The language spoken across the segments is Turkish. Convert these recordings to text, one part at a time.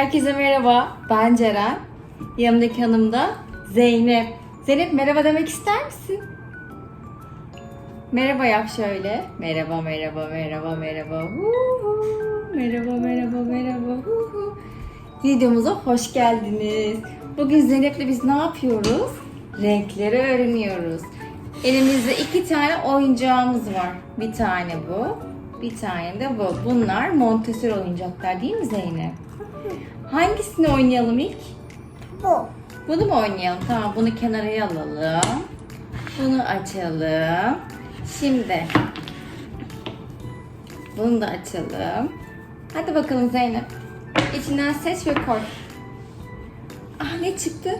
Herkese merhaba. Ben Ceren. Yanımdaki hanım da Zeynep. Zeynep merhaba demek ister misin? Merhaba yap şöyle. Merhaba, merhaba, merhaba, merhaba. Huhu. Merhaba, merhaba, merhaba. Huhu. Videomuza hoş geldiniz. Bugün Zeynep'le biz ne yapıyoruz? Renkleri öğreniyoruz. Elimizde iki tane oyuncağımız var. Bir tane bu, bir tane de bu. Bunlar Montessori oyuncaklar değil mi Zeynep? Hangisini oynayalım ilk? Bu. Bunu mu oynayalım? Tamam bunu kenara alalım. Bunu açalım. Şimdi bunu da açalım. Hadi bakalım Zeynep. İçinden seç ve koy. Ah ne çıktı?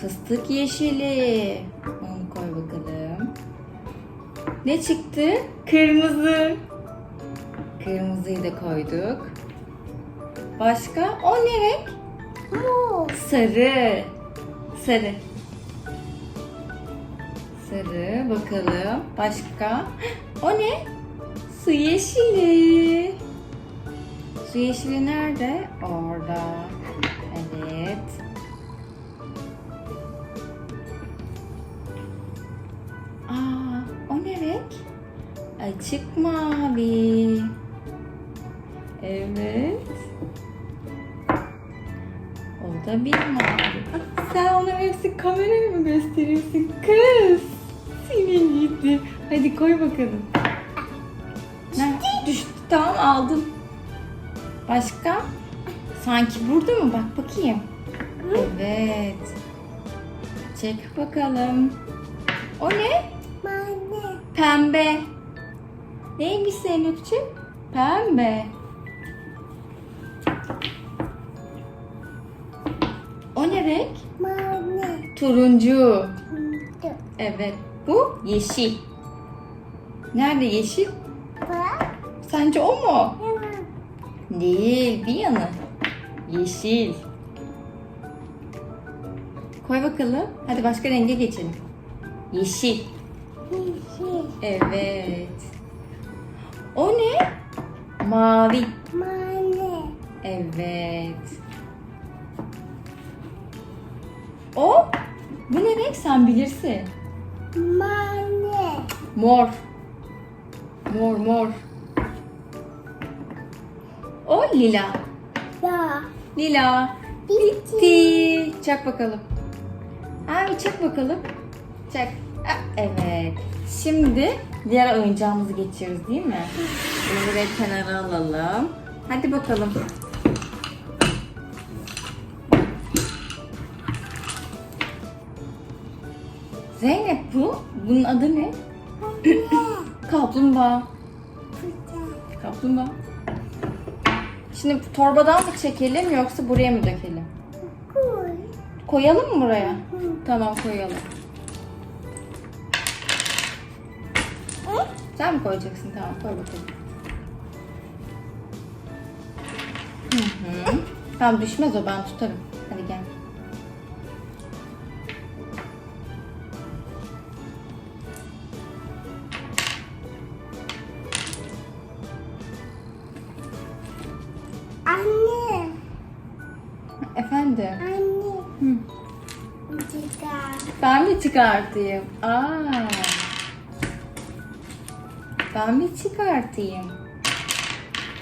Fıstık yeşili. Onu koy bakalım. Ne çıktı? Kırmızı. Kırmızıyı da koyduk. Başka? O ne renk? Bu. Sarı. Sarı. Sarı bakalım. Başka? O ne? Su yeşili. Su yeşili nerede? Orada. Evet. Aa, o ne renk? Açık mavi. Evet. O da bir mavi. Ah, Sen onların hepsi kameraya mı gösteriyorsun kız? Senin gitti. Hadi koy bakalım. Ne? Düştü. Tamam aldım. Başka? Sanki burada mı? Bak bakayım. Evet. Çek bakalım. O ne? Pembe. Neymiş Zeynep'ciğim? Pembe. Renk? Anne. Turuncu. Bu. Evet. Bu yeşil. Nerede yeşil? Bak. Sence o mu? Değil. Bir yanı. Yeşil. Koy bakalım. Hadi başka renge geçelim. Yeşil. Yeşil. Evet. O ne? Mavi. Anne. Evet. O? Bu ne renk sen bilirsin. Anne. Mor. Mor mor. O lila. Da. Lila. Bitti. Çak bakalım. Abi çak bakalım. Çak. Evet. Şimdi diğer oyuncağımızı geçiyoruz değil mi? Bunu buraya kenara alalım. Hadi bakalım. Zeynep bu. Bunun adı ne? Kaplumbağa. Kaplumbağa. Şimdi torbadan mı çekelim yoksa buraya mı dökelim? Koy. Koyalım mı buraya? Tamam koyalım. Sen mi koyacaksın? Tamam koy bakalım. Hı hı. Tamam düşmez o ben tutarım. Hadi gel. Çıkartayım? Aa. Ben mi çıkartayım?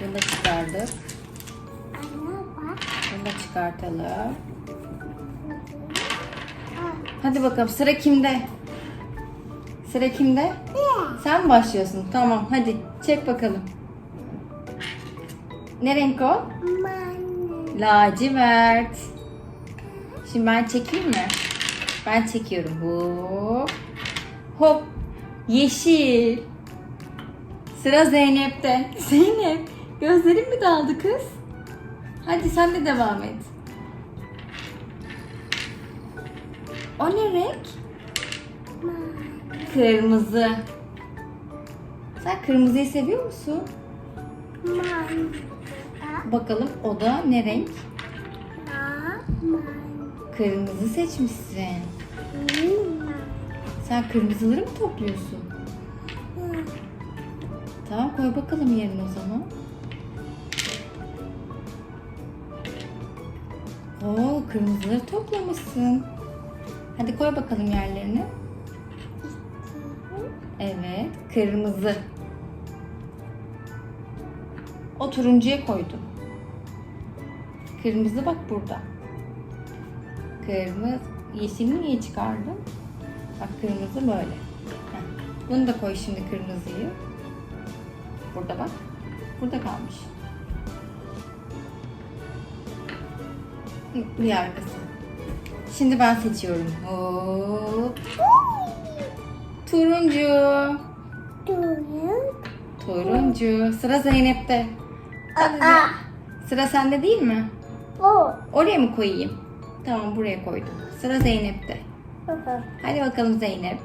Bunu da çıkardık. Bunu da çıkartalım. Hadi bakalım sıra kimde? Sıra kimde? Sen başlıyorsun. Tamam hadi çek bakalım. Ne renk o? Lacivert. Şimdi ben çekeyim mi? Ben çekiyorum. Hop. Hop. Yeşil. Sıra Zeynep'te. Zeynep gözlerin mi daldı kız? Hadi sen de devam et. O ne renk? Kırmızı. Sen kırmızıyı seviyor musun? Bakalım o da ne renk? Kırmızı seçmişsin. Sen kırmızıları mı topluyorsun? Tamam koy bakalım yerine o zaman. Oo kırmızıları toplamışsın. Hadi koy bakalım yerlerine. Evet kırmızı. O turuncuya koydum. Kırmızı bak burada. Kırmızı. Yeşili niye çıkardım? Bak kırmızı böyle. Heh. Bunu da koy şimdi kırmızıyı. Burada bak. Burada kalmış. Bir arkası. Şimdi ben seçiyorum. Hop. Turuncu. Durun. Turuncu. Sıra Zeynep'te. Hadi Aa. Sıra sende değil mi? Bu. Oraya mı koyayım? Tamam buraya koydum. Sıra Zeynep'te. Hadi bakalım Zeynep.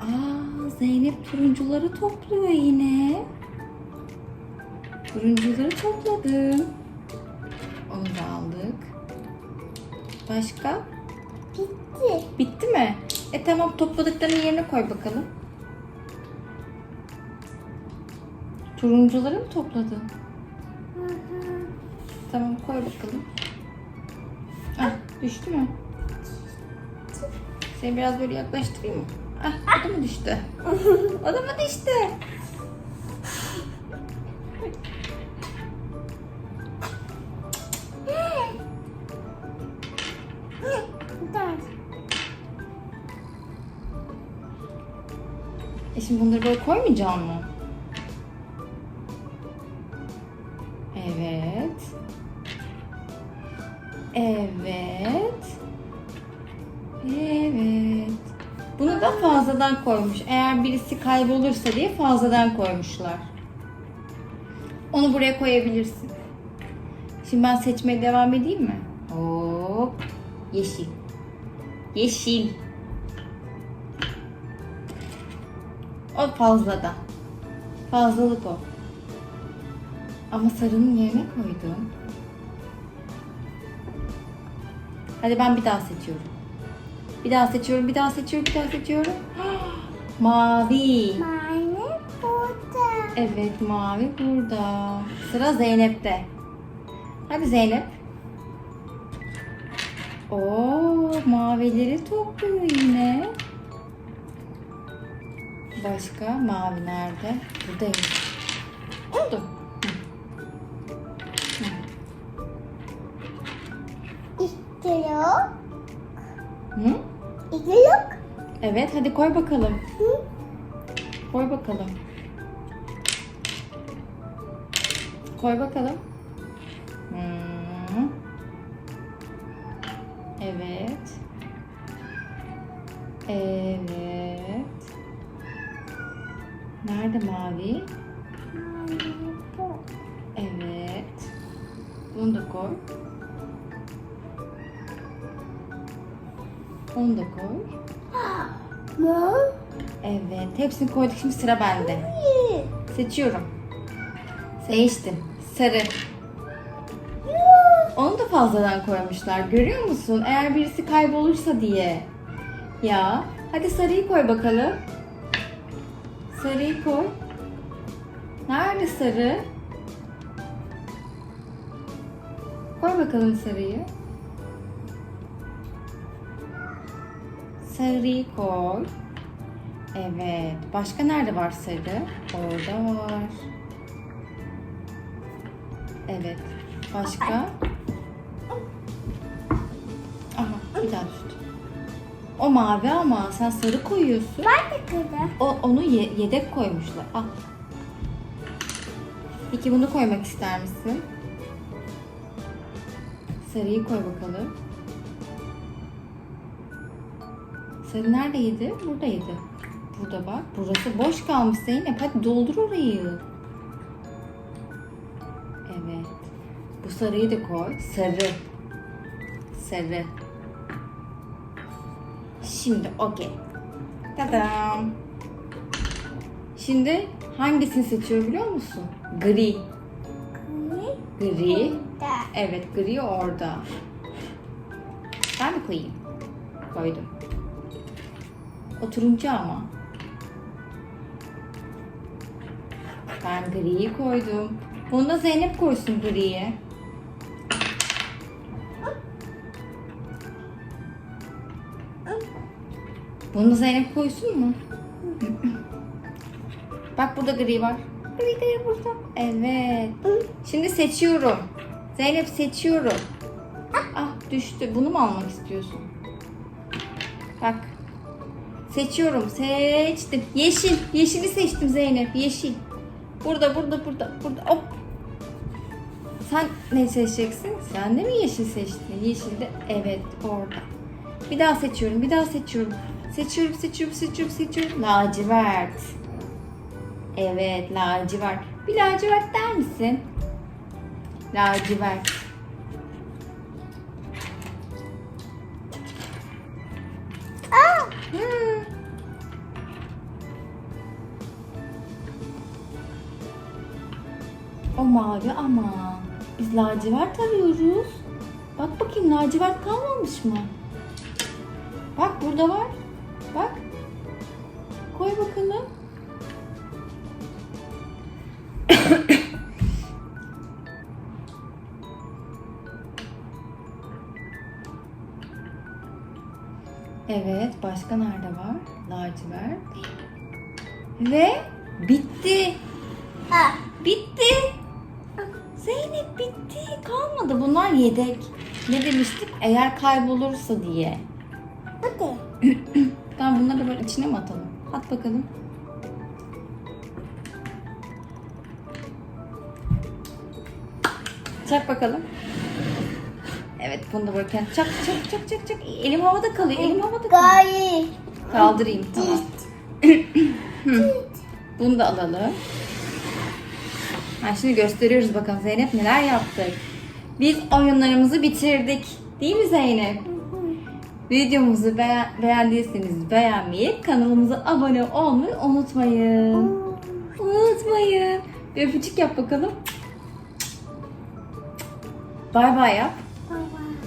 Aa Zeynep turuncuları topluyor yine. Turuncuları topladım. Onu da aldık. Başka? Bitti. Bitti mi? E tamam topladıklarını yerine koy bakalım. Turuncuları mı topladın? Tamam koy bakalım. Ah düştü mü? Seni biraz böyle yaklaştırayım mı? Ah o da mı düştü? o da mı düştü? E şimdi bunları böyle koymayacağım mı? Fazladan koymuş. Eğer birisi kaybolursa diye fazladan koymuşlar. Onu buraya koyabilirsin. Şimdi ben seçmeye devam edeyim mi? Hop. Yeşil. Yeşil. O fazladan. Fazlalık o. Ama sarının yerine koydum. Hadi ben bir daha seçiyorum. Bir daha seçiyorum, bir daha seçiyorum, bir daha seçiyorum. Mavi. Mane burada. Evet, mavi burada. Sıra Zeynep'te. Hadi Zeynep. Oo, mavileri topluyor yine. Başka mavi nerede? Buradaymış. Oldu. İki yok. Hı? İki yok. Evet, hadi koy bakalım. Hı? Koy bakalım. Koy bakalım. Hmm. Evet. Evet. Nerede mavi? Evet. Bunu da koy. Onu da koy. Mor. Evet. Hepsini koyduk. Şimdi sıra bende. Seçiyorum. Seçtim. Sarı. Onu da fazladan koymuşlar. Görüyor musun? Eğer birisi kaybolursa diye. Ya. Hadi sarıyı koy bakalım. Sarıyı koy. Nerede sarı? Koy bakalım sarıyı. Sarıyı koy. Evet. Başka nerede var sarı? Orada var. Evet. Başka? Aha bir daha düştü. O mavi ama sen sarı koyuyorsun. Ben de kırdım. O onu ye- yedek koymuşlar. Al. Peki bunu koymak ister misin? Sarıyı koy bakalım. Sarı neredeydi? Buradaydı. Burada bak. Burası boş kalmış Zeynep. Hadi doldur orayı. Evet. Bu sarıyı da koy. Sarı. Sarı. Şimdi okey. Tadam. Şimdi hangisini seçiyorum biliyor musun? Gri. Gri. Evet gri orada. Ben mi koyayım? Koydum. O turuncu ama. Ben griyi koydum. Bunu da Zeynep koysun griye. Bunu da Zeynep koysun mu? Bak burada gri var. Gri gri burada. Evet. Şimdi seçiyorum. Zeynep seçiyorum. Ah düştü. Bunu mu almak istiyorsun? Bak. Seçiyorum. Seçtim. Yeşil. Yeşili seçtim Zeynep. Yeşil. Burada burada burada burada. Hop. Sen ne seçeceksin? Sen de mi yeşil seçtin? Yeşil de evet orada. Bir daha seçiyorum. Bir daha seçiyorum. Seçiyorum, seçiyorum, seçiyorum, seçiyorum. Lacivert. Evet, lacivert. Bir lacivert der misin? Lacivert. O mavi ama. Biz lacivert arıyoruz. Bak bakayım lacivert kalmamış mı? Bak burada var. Bak. Koy bakalım. Evet, başka nerede var? Lacivert. Ve bitti. ha, Bitti. Kalmadı. Bunlar yedek. Ne demiştik? Eğer kaybolursa diye. hadi. Tamam bunları da böyle içine mi atalım? At bakalım. Çak bakalım. Evet bunu da böyle kendi çak çak çak çak çak. Elim havada kalıyor. Elim havada kalıyor. Gayet. Kaldırayım tamam. Bunu da alalım. Ha, şimdi gösteriyoruz bakalım Zeynep neler yaptık. Biz oyunlarımızı bitirdik. Değil mi Zeynep? Videomuzu beğen- beğendiyseniz beğenmeyi, kanalımıza abone olmayı unutmayın. Unutmayın. Bir öpücük yap bakalım. Bay bay yap. Baba.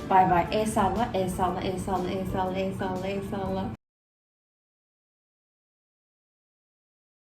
Bay bay. El salla, el salla, el salla, el salla, el salla, el salla.